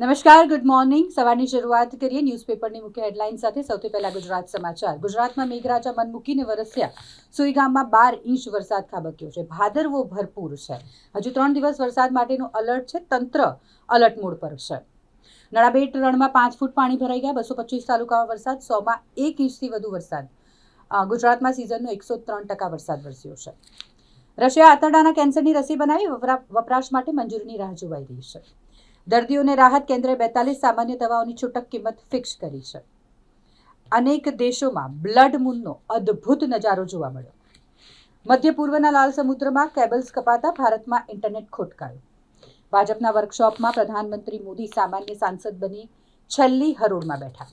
નમસ્કાર good morning સવારની શરૂઆત કરીએ ન્યૂઝપેપરની મુખ્ય હેડલાઇન સાથે. સૌથી પહેલા ગુજરાત સમાચાર. ગુજરાતમાં મેઘરાજા મન મૂકીને વરસ્યા. સુઈ ગામમાં બાર ઇંચ વરસાદ ખાબક્યો છે. ભાદરવો ભરપૂર છે. હજુ ત્રણ દિવસ વરસાદ માટેનું અલર્ટ છે. તંત્ર અલર્ટ મોડ પર છે. નળાબેટ રણમાં પાંચ ફૂટ પાણી ભરાઈ ગયા. બસો પચીસ તાલુકામાં વરસાદ. સોમાં એક ઇંચથી વધુ વરસાદ. ગુજરાતમાં સિઝનનો એકસો ત્રણ ટકા વરસાદ વરસ્યો છે. રશિયા આંતરડાના કેન્સરની રસી બનાવી. વપરા- વપરાશ માટે મંજૂરીની રાહ જોવાઈ રહી છે. દર્દીઓને રાહત કેન્દ્રે બેતાલીસ સામાન્ય દવાઓની છૂટક કિંમત ફિક્સ કરી છે. અનેક દેશોમાં બ્લડ મૂનનો અદ્ભુત નજારો જોવા મળ્યો. મધ્ય પૂર્વના લાલ સમુદ્રમાં કેબલ્સ કપાતા ભારતમાં ઇન્ટરનેટ ખોટકાયું. ભાજપના વર્કશોપમાં પ્રધાનમંત્રી મોદી સામાન્ય સાંસદ બની છેલ્લી હરોળમાં બેઠા.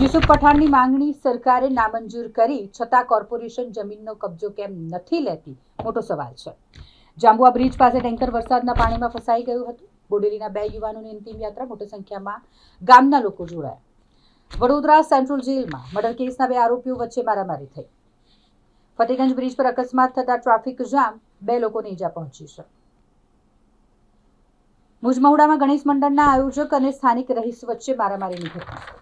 યુસુફ પઠાણની માંગણી સરકારે નામંજૂર કરી છતાં કોર્પોરેશન જમીનનો કબજો કેમ નથી લેતી? મોટો સવાલ છે. જાંબુઆ બ્રિજ પાસે ટેન્કર વરસાદના પાણીમાં ફસાઈ ગયું હતું. બોડેલીના બે યુવાનોની અંતિમ યાત્રા મોટી સંખ્યામાં ગામના લોકો જોડાયા. વડોદરા સેન્ટ્રલ જેલમાં મર્ડર કેસના બે આરોપીઓ વચ્ચે મારામારી થઈ. ફતેગંજ બ્રિજ પર અકસ્માત થતા ટ્રાફિક જામ બે લોકોને ઈજા પહોંચી છે. મુજમહુડામાં ગણેશ મંડળના આયોજક અને સ્થાનિક રહીશ વચ્ચે મારામારીની ઘટના.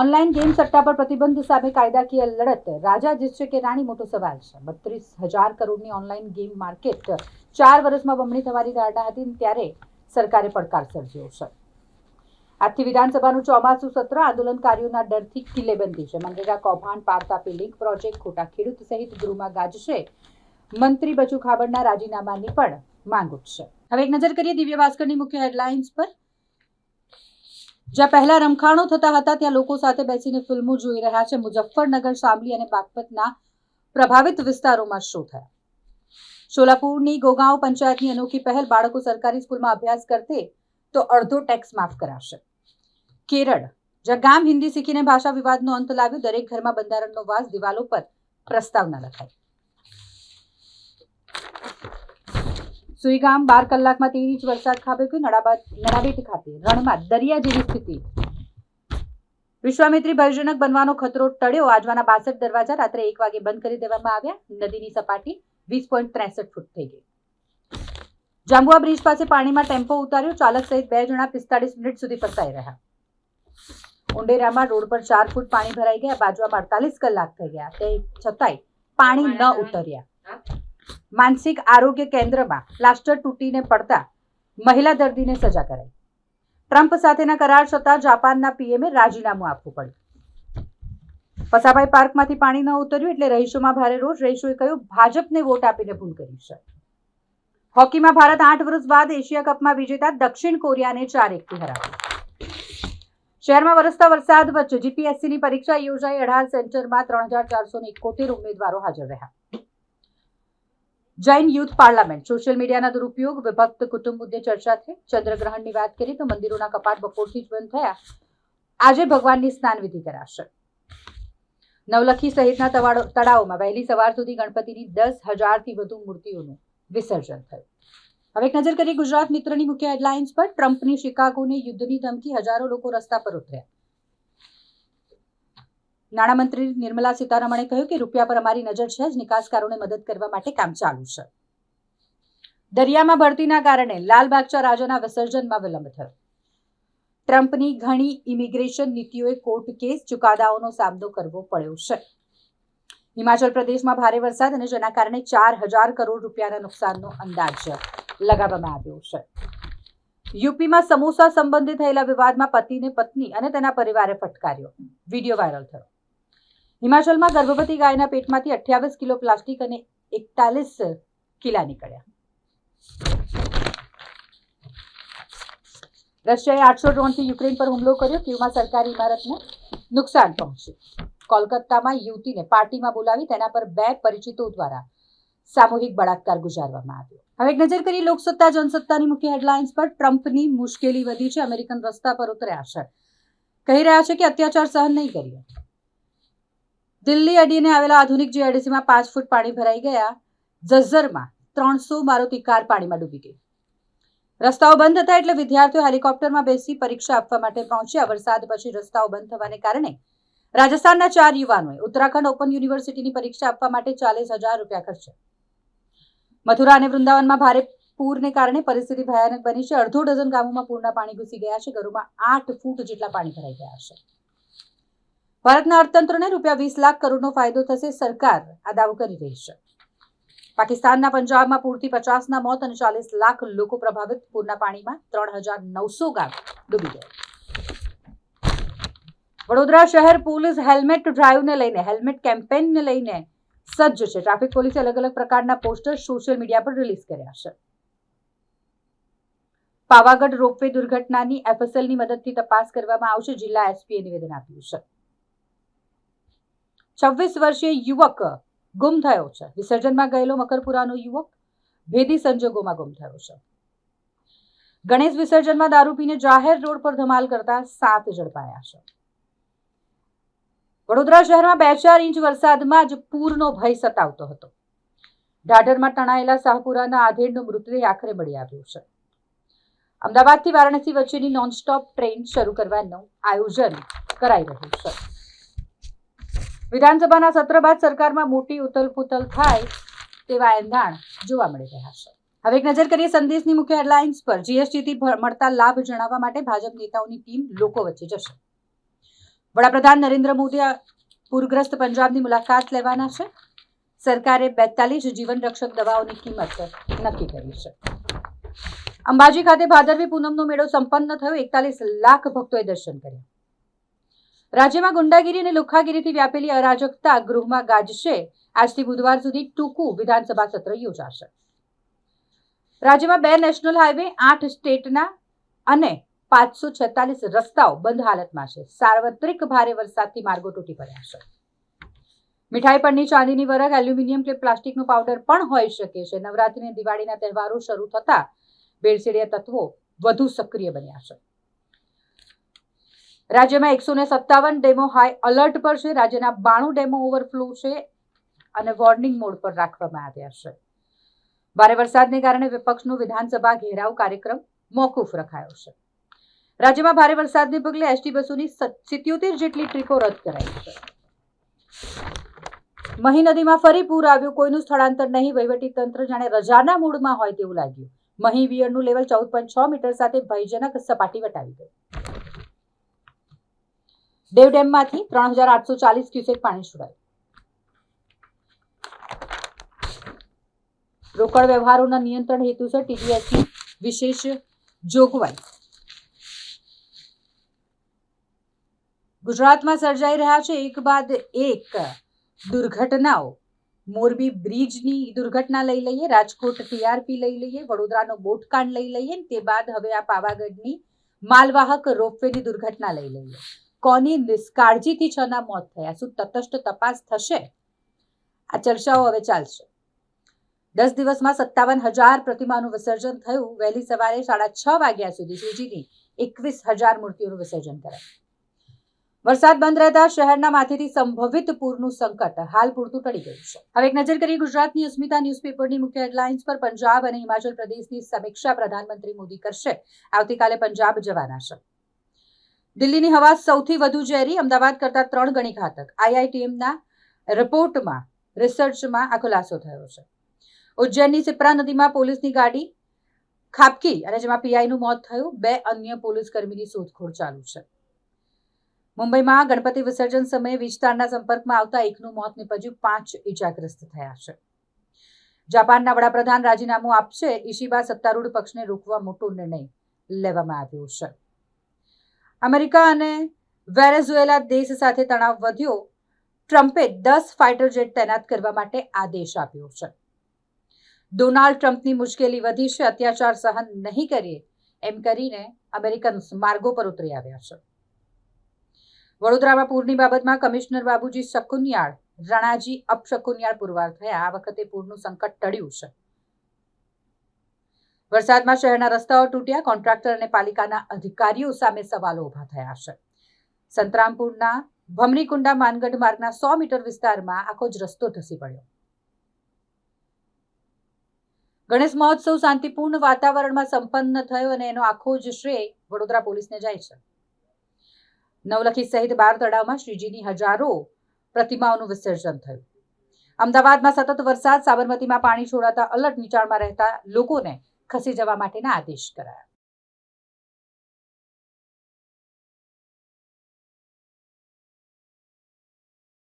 ઓનલાઈન ગેમ સટ્ટા પર પ્રતિબંધ સામે કાયદાકીય લડત. રાજા જીતશે કે રાણી મોટો સવાલ છે. બત્રીસ હજાર કરોડની ઓનલાઈન ગેમ માર્કેટ ચાર વર્ષમાં બમણી થવાની ધારણા હતી ત્યારે સરકારે પડકાર સર્જ્યો છે. આજથી વિધાનસભાનું ચોમાસું સત્ર આંદોલનકારીઓના ડરથી કિલ્લેબંધી છે. મનરેગા કૌભાંડ પારતાપી લિંક પ્રોજેક્ટ ખોટા ખેડૂત સહિત ગૃહમાં ગાજશે. મંત્રી બચુ ખાબડના રાજીનામાની પણ માંગ ઉઠશે. હવે એક નજર કરીએ દિવ્ય ભાસ્કરની મુખ્ય હેડલાઇન્સ પર. જ્યાં પહેલા રમખાણો થતા હતા, ત્યાં લોકો સાથે બેસીને ફિલ્મો જોઈ રહ્યા છે. મુઝફ્ફરનગર શામલી અને બાગપતના પ્રભાવિત વિસ્તારોમાં શો થયા. સોલાપુરની ગોગાંવ પંચાયતની અનોખી પહેલ બાળકો સરકારી સ્કૂલમાં અભ્યાસ કરતે તો અડધો ટેક્સ માફ કરાશે. કેરળ, જ્યાં ગામ હિન્દી શીખીને ભાષા વિવાદનો અંત લાવ્યો, દરેક ઘરમાં બંધારણનો વાસ દિવાલો પર પ્રસ્તાવના લખાઈ. સુઈગામ બાર કલાકમાં તેર ઇંચ વરસાદ ખાબક્યો નડાબા નડાબેટ ખાતે રણમાં દરિયા જેવી સ્થિતિ. વિશ્વામિત્રી ભયજનક બનવાનો ખતરો ટળ્યો. આજવાના બાસઠ દરવાજા રાત્રે એક વાગે બંધ કરી દેવામાં આવ્યા. નદીની સપાટી વીસ પોઈન્ટ ત્રેસઠ ફૂટ થઈ ગઈ. જાંબુઆ બ્રિજ પાસે પાણીમાં ટેમ્પો ઉતાર્યો. ચાલક સહિત બે જણા પિસ્તાળીસ મિનિટ સુધી ફસાઈ રહ્યા. ઉંડેરામાં રોડ પર ચાર ફૂટ પાણી ભરાઈ ગયા. બાજુમાં અડતાલીસ કલાક થઈ ગયા. તે છતાંય પાણી ન ઉતર્યા. માનસિક આરોગ્ય કેન્દ્રમાં પ્લાસ્ટર તૂટીને પડતા મહિલા દર્દીને સજા કરાઈ. ટ્રમ્પ સાથેના કરાર છતાં જાપાનના પીએમએ રાજીનામું આપવું પડ્યું. પસાભાઈ પાર્કમાંથી પાણી ન ઉતર્યું એટલે રહીશોમાં ભારે રોષ. રહીશોએ કહ્યું, ભાજપને વોટ આપીને ભૂલ કરી છે. હોકીમાં ભારત આઠ વર્ષ બાદ એશિયા કપમાં વિજેતા દક્ષિણ કોરિયાને ચાર એકથી હરાવ્યું. શહેરમાં વરસતા વરસાદ વચ્ચે જીપીએસસીની પરીક્ષા યોજાઈ. અઢાર સેન્ટરમાં ત્રણ હજાર ચારસો એકોતેર ઉમેદવારો હાજર રહ્યા. Jain youth parliament. સોશિયલ મીડિયાના દુરુપયોગ, વિભક્ત કુટુંબ મુદ્દે ચર્ચા થઈ. ચંદ્રગ્રહણની વાત કરીએ તો મંદિરોના કપાટ બપોરથી જ બંધ થયા. આજે ભગવાનની સ્નાન વિધિ કરાશે. નવલખી સહિતના તળાવોમાં વહેલી સવાર સુધી ગણપતિની દસ હજારથી વધુ મૂર્તિઓનું વિસર્જન થયું. હવે એક નજર કરીએ ગુજરાત મિત્રની મુખ્ય હેડલાઇન્સ પર. ટ્રમ્પની શિકાગોની યુદ્ધની ધમકી, હજારો લોકો રસ્તા પર ઉતર્યા. નાણામંત્રી નિર્મલા સીતારમણે કહ્યું કે રૂપિયા પર અમારી નજર છે જ નિકાસકારોને મદદ કરવા માટે કામ ચાલુ છે. દરિયામાં ભરતીના કારણે લાલબાગચા રાજાના વિસર્જનમાં વિલંબ થયો. ટ્રમ્પની ઘણી ઇમિગ્રેશન નીતિઓએ કોર્ટ કેસ ચુકાદાઓનો સામનો કરવો પડ્યો છે. હિમાચલ પ્રદેશમાં ભારે વરસાદ અને જેના કારણે ચાર હજાર કરોડ રૂપિયાના નુકસાનનો અંદાજ લગાવવામાં આવ્યો છે. યુપીમાં સમોસા સંબંધે થયેલા વિવાદમાં પતિને પત્ની અને તેના પરિવારે ફટકાર્યો. વીડિયો વાયરલ થયો. હિમાચલમાં ગર્ભવતી ગાયના પેટમાંથી અઠ્યાવીસ કિલો પ્લાસ્ટિક અને એકતાલીસ કિલા નીકળ્યા. રશિયાએ આઠસો ડ્રોનથી યુક્રેન પર હુમલો કર્યો. ક્યુમાં સરકારી ઇમારતને નુકસાન પહોંચ્યું. કોલકાતામાં યુવતીને પાર્ટીમાં બોલાવી તેના પર બે પરિચિતો દ્વારા સામૂહિક બળાત્કાર ગુજારવામાં આવ્યો. હવે એક નજર કરીએ લોકસત્તા, જનસત્તાની મુખ્ય હેડલાઇન્સ પર. ટ્રમ્પની મુશ્કેલી વધી છે. અમેરિકન રસ્તા પર ઉતર્યા છે. કહી રહ્યા છે કે અત્યાચાર સહન નહીં કરીએ દિલ્હી અડીને આવેલા આધુનિક જીઆઈડીસીમાં પાંચ ફૂટ પાણી ભરાઈ ગયા. જઝરમાં ત્રણસો મારુતિ કાર પાણીમાં ડૂબી ગઈ. રસ્તાઓ બંધ હતા એટલે વિદ્યાર્થીઓ હેલિકોપ્ટરમાં બેસી પરીક્ષા આપવા માટે પહોંચ્યા. વરસાદ પછી રસ્તાઓ બંધ થવાને કારણે રાજસ્થાનના ચાર યુવાનોએ ઉત્તરાખંડ ઓપન યુનિવર્સિટીની પરીક્ષા આપવા માટે ચાલીસ હજાર રૂપિયા ખર્ચ્યા. મથુરા અને વૃંદાવનમાં ભારે પૂરને કારણે પરિસ્થિતિ ભયાનક બની છે. અડધો ડઝન ગામોમાં પૂરના પાણી ઘૂસી ગયા છે. ઘરોમાં આઠ ફૂટ જેટલા પાણી ભરાઈ ગયા છે. ભારતના અર્થતંત્રને રૂપિયા વીસ લાખ કરોડનો ફાયદો થશે સરકાર. આ દાવો કરી રહી છે. પાકિસ્તાનના પંજાબમાં પૂરથી પચાસના મોત અને ચાલીસ લાખ લોકો પ્રભાવિત. પૂરના પાણીમાં ત્રણ હજાર નવસો ગામ ડૂબી ગયા. વડોદરા શહેર પોલીસ હેલ્મેટ ડ્રાઈવને લઈને, હેલ્મેટ કેમ્પેનને લઈને સજ્જ છે. ટ્રાફિક પોલીસે અલગ અલગ પ્રકારના પોસ્ટર સોશિયલ મીડિયા પર રિલીઝ કર્યા છે. પાવાગઢ રોપવે દુર્ઘટનાની એફએસએલની મદદથી તપાસ કરવામાં આવશે. જિલ્લા એસપીએ નિવેદન આપ્યું છે. છવ્વીસ વર્ષીય યુવક ગુમ થયો છે. વિસર્જનમાં ગયેલો મકરપુરાનો યુવક ભેદી સંજોગોમાં ગુમ થયો છે. ગણેશ વિસર્જનમાં દારૂ પીને જાહેર રોડ પર ધમાલ કરતા સાત ઝડપાયા છે. વડોદરા શહેરમાં બે ચાર ઇંચ વરસાદમાં જ પૂરનો ભય સતાવતો હતો. ઢાઢરમાં તણાયેલા શાહપુરાના આધેડનો મૃતદેહ આખરે મળી આવ્યો છે. અમદાવાદથી વારાણસી વચ્ચેની નોનસ્ટોપ ટ્રેન શરૂ કરવાનું આયોજન કરાઈ રહ્યું છે. વિધાનસભાના સત્ર બાદ સરકારમાં મોટી ઉથલપુથલ થાય તેવા એંધાણ જોવા મળી રહ્યા છે. હવે એક નજર કરીએ સંદેશની મુખ્ય હેડલાઇન્સ પર. જીએસટીથી મળતા લાભ જણાવવા માટે ભાજપ નેતાઓની ટીમ લોકો વચ્ચે જશે. વડાપ્રધાન નરેન્દ્ર મોદી પૂરગ્રસ્ત પંજાબની મુલાકાત લેવાના છે. સરકારે બેતાલીસ જીવન રક્ષક દવાઓની કિંમત નક્કી કરી છે. અંબાજી ખાતે ભાદરવી પૂનમનો મેળો સંપન્ન થયો. એકતાલીસ લાખ ભક્તોએ દર્શન કર્યા. રાજ્યમાં ગુંડાગીરી અને લુખ્ખાગીરીથી વ્યાપેલી અરાજકતા ગૃહમાં ગાજશે. આજથી બુધવાર સુધી ટૂંકું વિધાનસભા સત્ર યોજાશે. રાજ્યમાં બે નેશનલ હાઈવે, આઠ સ્ટેટના અને પાંચસો છેતાલીસ રસ્તાઓ બંધ હાલતમાં છે. સાર્વત્રિક ભારે વરસાદથી માર્ગો તૂટી પડ્યા છે. મીઠાઈ પરની ચાંદીની વરખ, એલ્યુમિનિયમ કે પ્લાસ્ટિકનો પાવડર પણ હોઈ શકે છે. નવરાત્રી અને દિવાળીના તહેવારો શરૂ થતા ભેળસેળિયા તત્વો વધુ સક્રિય બન્યા છે. રાજ્યમાં એકસો ને સત્તાવન ડેમો હાઈ અલર્ટ પર છે. રાજ્યના બાણું ડેમો ઓવરફ્લો છે અને વોર્નિંગ મોડ પર રાખવામાં આવ્યા છે. ભારે વરસાદને કારણે વિપક્ષનો વિધાનસભા ઘેરાવ કાર્યક્રમ મોકૂફ રખાયો છે. રાજ્યમાં ભારે વરસાદને પગલે એસટી બસોની સિત્યોતેર જેટલી ટ્રીપો રદ કરાઈ છે. મહી નદીમાં ફરી પૂર આવ્યું. કોઈનું સ્થળાંતર નહીં. વહીવટી તંત્ર જાણે રજાના મૂડમાં હોય તેવું લાગ્યું. મહી વિયરનું લેવલ ચૌદ પોઈન્ટ છ મીટર સાથે ભયજનક સપાટી વટાવી ગઈ. દેવ ડેમમાંથી ત્રણ હજાર આઠસો ચાલીસ ક્યુસેક પાણી છોડાયું. રોકડ વ્યવહારોના નિયંત્રણ હેતુસર ટીડીએસની વિશેષ જોગવાઈ. ગુજરાતમાં સર્જાઈ રહ્યા છે એક બાદ એક દુર્ઘટનાઓ. મોરબી બ્રિજની દુર્ઘટના લઈ લઈએ, રાજકોટ ટીઆરપી લઈ લઈએ, વડોદરાનો બોટકાંડ લઈ લઈએ તે બાદ હવે આ પાવાગઢની માલવાહક રોપવેની દુર્ઘટના લઈ લઈએ. કોની નિષ્કાળજીથી છના મોત થયા? શું તટસ્થ તપાસ થશે? આ ચર્ચાઓ હવે ચાલશે. દસ દિવસમાં સત્તાવન હજાર પ્રતિમાનું વિસર્જન થયું. વહેલી સવારે સાડા છ વાગ્યા સુધી શ્રીજીની એકવીસ હજાર મૂર્તિઓનું વિસર્જન કરાયું. વરસાદ બંધ રહેતા શહેરના માથેથી સંભવિત પૂરનું સંકટ હાલ પૂરતું ટળી ગયું છે. હવે એક નજર કરીએ ગુજરાતની અસ્મિતા ન્યૂઝપેપરની મુખ્ય હેડલાઇન્સ પર પંજાબ અને હિમાચલ પ્રદેશની સમીક્ષા પ્રધાનમંત્રી મોદી કરશે. આવતીકાલે પંજાબ જવાના છે. દિલ્હીની હવા સૌથી વધુ ઝેરી, અમદાવાદ કરતાં ત્રણ ગણી ઘાતક. આઈઆઈટીએમના રિપોર્ટમાં, રિસર્ચમાં આ ખુલાસો થયો છે. ઉજ્જૈનની સિપ્રા નદીમાં પોલીસની ગાડી ખાબકી અને જેમાં પીઆઈનું મોત થયું. બે અન્ય પોલીસ કર્મીની શોધખોળ ચાલુ છે. મુંબઈમાં ગણપતિ વિસર્જન સમયે વીજતારના સંપર્કમાં આવતા એકનું મોત નીપજ્યું. પાંચ ઇજાગ્રસ્ત થયા છે. જાપાનના વડાપ્રધાન રાજીનામું આપશે. ઈશિબા સત્તારૂઢ પક્ષને રોકવા મોટો નિર્ણય લેવામાં આવ્યો છે. અમેરિકા અને વેનેઝુએલા દેશ સાથે તણાવ વધ્યો. ટ્રમ્પે દસ ફાઇટર જેટ તૈનાત કરવા માટે આદેશ આપ્યો છે. ડોનાલ્ડ ટ્રમ્પની મુશ્કેલી વધી છે, અત્યાચાર સહન નહીં કરીએ, એમ કરીને અમેરિકન માર્ગો પર ઉતરી આવ્યા છે. વડોદરામાં પૂરની બાબતમાં કમિશનર બાબુજી શકુનિયાળ, રણાજી અપશકુનિયાળ પુરવાર થયા. આ વખતે પૂરનું સંકટ ટળ્યું છે. વરસાદમાં શહેરના રસ્તાઓ તૂટ્યા, કોન્ટ્રાક્ટર અને પાલિકાના અધિકારીઓ સામે સવાલો ઊભા થયા છે. સંતરામપુરના ભમરીકુંડા માનગઢ માર્ગના સો મીટર વિસ્તારમાં આખો જ રસ્તો ધસી પડ્યો. ગણેશ મહોત્સવ શાંતિપૂર્ણ વાતાવરણમાં સંપન્ન થયો અને એનો આખો જ શ્રેય વડોદરા પોલીસને જાય છે. નવલખી સહિત બાર તળાવમાં શ્રીજીની હજારો પ્રતિમાઓનું વિસર્જન થયું. અમદાવાદમાં સતત વરસાદ, સાબરમતીમાં પાણી છોડાતા અલર્ટ નીચાણમાં રહેતા લોકોને ખસી જવા માટેના આદેશ કરાયા.